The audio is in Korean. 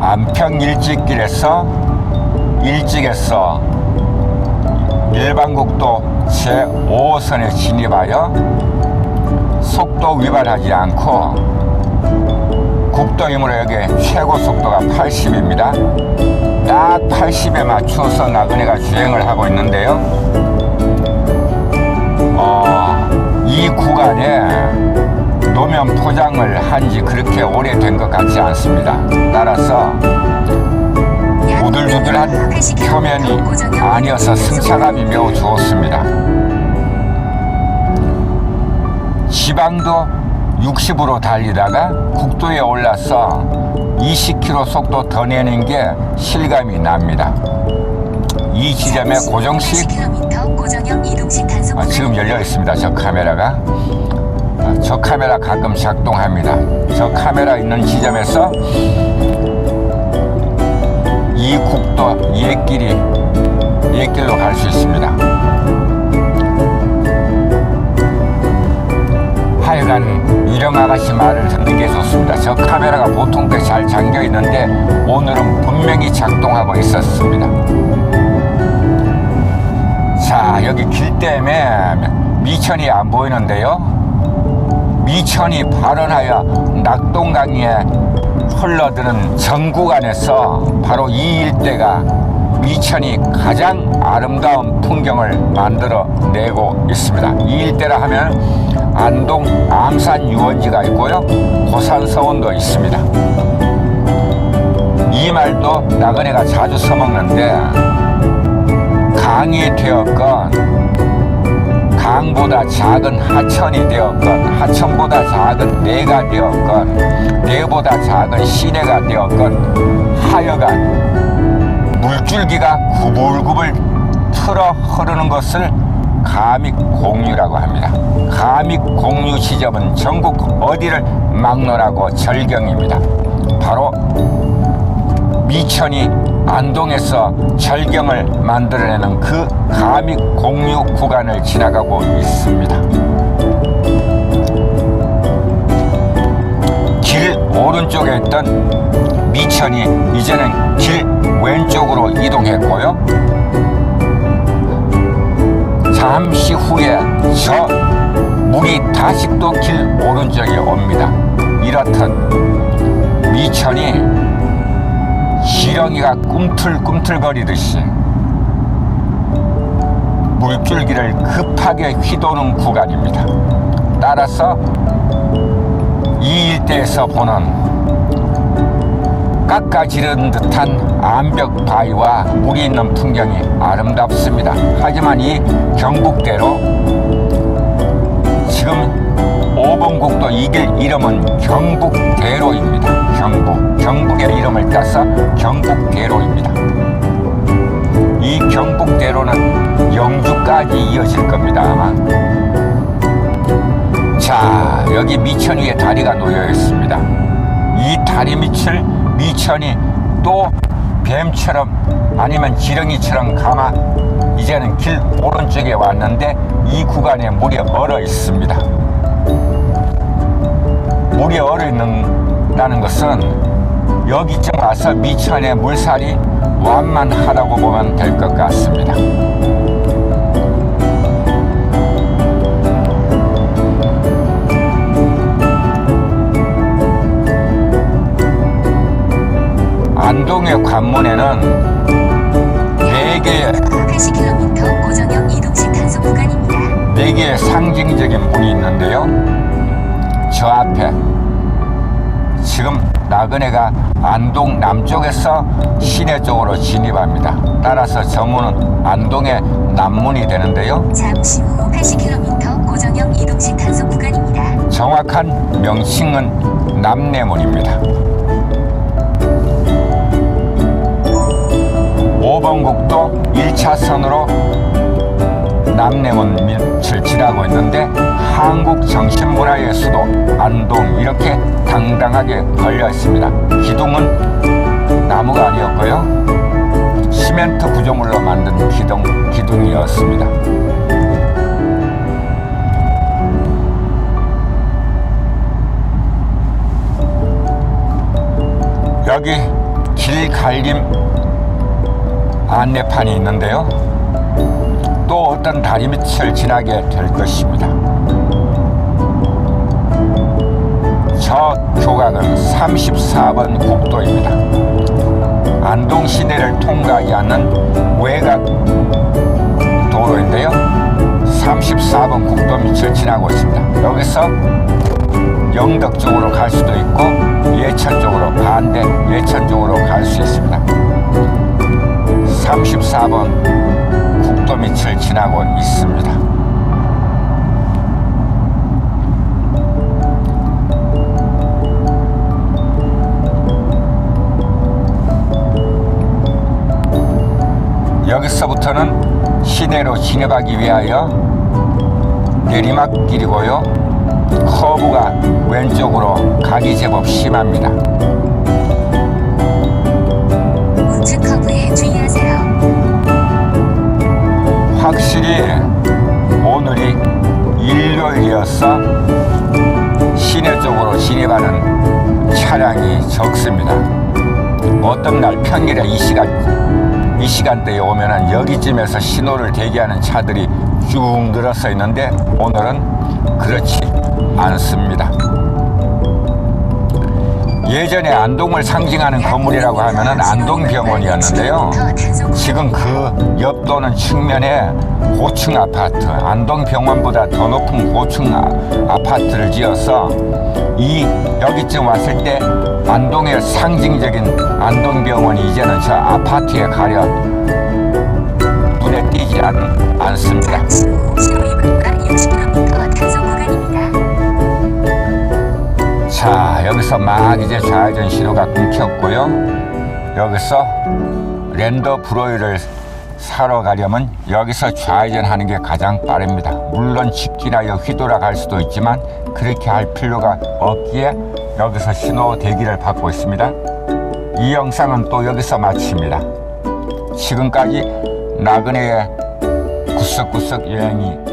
안평 일직길에서 일직에서 일반국도 제5호선에 진입하여 속도 위반하지 않고 국도이므로 여기 최고 속도가 80입니다. 딱 80에 맞춰서 나그네가 주행을 하고 있는데요. 어, 이 구간에 노면 포장을 한 지 그렇게 오래된 것 같지 않습니다. 따라서 우들두들한 표면이 아니어서 승차감이 매우 좋습니다. 지방도 60으로 달리다가 국도에 올라서 20km 속도 더 내는 게 실감이 납니다. 이 지점에 고정식 10km 고정형 이동식 단속 아, 지금 열려 있습니다. 저 카메라가. 아, 저 카메라 가끔 작동합니다. 저 카메라 있는 지점에서 이 국도 옛길이 옛길로 갈 수 있습니다. 하여간 유령 아가씨 말을 듣는 게 좋습니다. 저 카메라가 보통 때잘 잠겨 있는데 오늘은 분명히 작동하고 있었습니다. 자 여기 길 때문에 미천이 안 보이는데요 미천이 발원하여 낙동강에 흘러드는 전 구간에서 바로 이 일대가 미천이 가장 아름다운 풍경을 만들어 내고 있습니다. 이 일대라 하면 안동 암산 유원지가 있고요. 고산 서원도 있습니다. 이 말도 나그네가 자주 써먹는데 강이 되었건 강보다 작은 하천이 되었건 하천보다 작은 내가 되었건 내보다 작은 시내가 되었건 하여간 물줄기가 구불구불 틀어 흐르는 것을 가믹공유라고 합니다. 가믹공유 지점은 전국 어디를 막론하고 절경입니다. 바로 미천이 안동에서 절경을 만들어내는 그 가믹 공유 구간을 지나가고 있습니다. 길 오른쪽에 있던 미천이 이제는 길 왼쪽으로 이동했고요. 잠시 후에 저 물이 다시 또 길 오른쪽에 옵니다. 이렇듯 미천이 지렁이가 꿈틀꿈틀거리듯이 물줄기를 급하게 휘도는 구간입니다. 따라서 이 일대에서 보는 깎아지른 듯한 암벽 바위와 물이 있는 풍경이 아름답습니다. 하지만 이 경북대로 지금 5번 국도 이길 이름은 경북대로입니다. 경북. 이름을 따서 경북대로입니다. 이 경북대로는 영주까지 이어질 겁니다. 자, 여기 미천 위에 다리가 놓여 있습니다. 이 다리 밑을 미천이 또 뱀처럼 아니면 지렁이처럼 감아 이제는 길 오른쪽에 왔는데 이 구간에 물이 얼어 있습니다. 물이 얼어 있는다는 것은 여기 쯤 와서 미천의 물살이 완만하다고 보면 될 것 같습니다. 안동의 관문에는 네 개의 80km 고정형 이동식 단속 구간입니다. 네 개의 상징적인 문이 있는데요. 저 앞에 지금 나그네가 안동 남쪽에서 시내 쪽으로 진입합니다. 따라서 저 문은 안동의 남문이 되는데요. 잠시 후 80km 고정형 이동식 단속 구간입니다. 정확한 명칭은 남내문입니다. 5번 국도 1차선으로 남내문 밑을 지나고 있는데 한국 정신문화의 수도 안동 이렇게 당당하게 걸려 있습니다. 기둥은 나무가 아니었고요. 시멘트 구조물로 만든 기둥, 기둥이었습니다. 여기 길 갈림 안내판이 있는데요. 또 어떤 다리 밑을 지나게 될 것입니다. 저 교각은 34번 국도입니다. 안동 시내를 통과하지 않는 외곽 도로인데요. 34번 국도 밑을 지나고 있습니다. 여기서 영덕 쪽으로 갈 수도 있고 예천 쪽으로 반대 예천 쪽으로 갈 수 있습니다. 34번 국도 밑을 지나고 있습니다. 여기서부터는 시내로 진입하기 위하여 내리막길이고요. 커브가 왼쪽으로 각이 제법 심합니다. 우측 커브에 주의하세요. 확실히 오늘이 일요일이어서 시내 쪽으로 진입하는 차량이 적습니다. 어떤 날 평일에 이 시간 이 시간대에 오면은 여기쯤에서 신호를 대기하는 차들이 쭉 늘어서 있는데 오늘은 그렇지 않습니다. 예전에 안동을 상징하는 건물이라고 하면은 안동병원이었는데요. 지금 그 옆도는 측면에 고층 아파트, 안동병원보다 더 높은 고층 아, 아파트를 지어서 이 여기쯤 왔을 때 안동의 상징적인 안동병원이 이제는 저 아파트에 가려 눈에 띄지 않, 않습니다. 자 여기서 막 이제 좌회전 신호가 끊겼고요. 여기서 랜더 브로이를 사러 가려면 여기서 좌회전하는 게 가장 빠릅니다. 물론 집 지나여 휘돌아 갈 수도 있지만 그렇게 할 필요가 없기에 여기서 신호 대기를 받고 있습니다. 이 영상은 또 여기서 마칩니다. 지금까지 나그네의 구석구석 여행이